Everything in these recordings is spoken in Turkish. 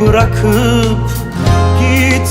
Bırakıp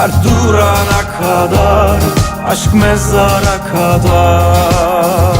Kar durana kadar Aşk mezara kadar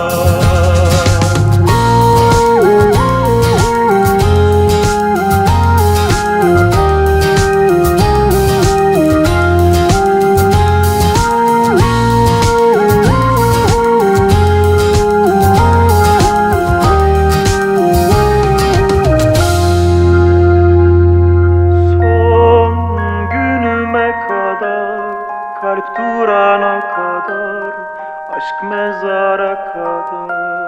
Aşk mezara kadar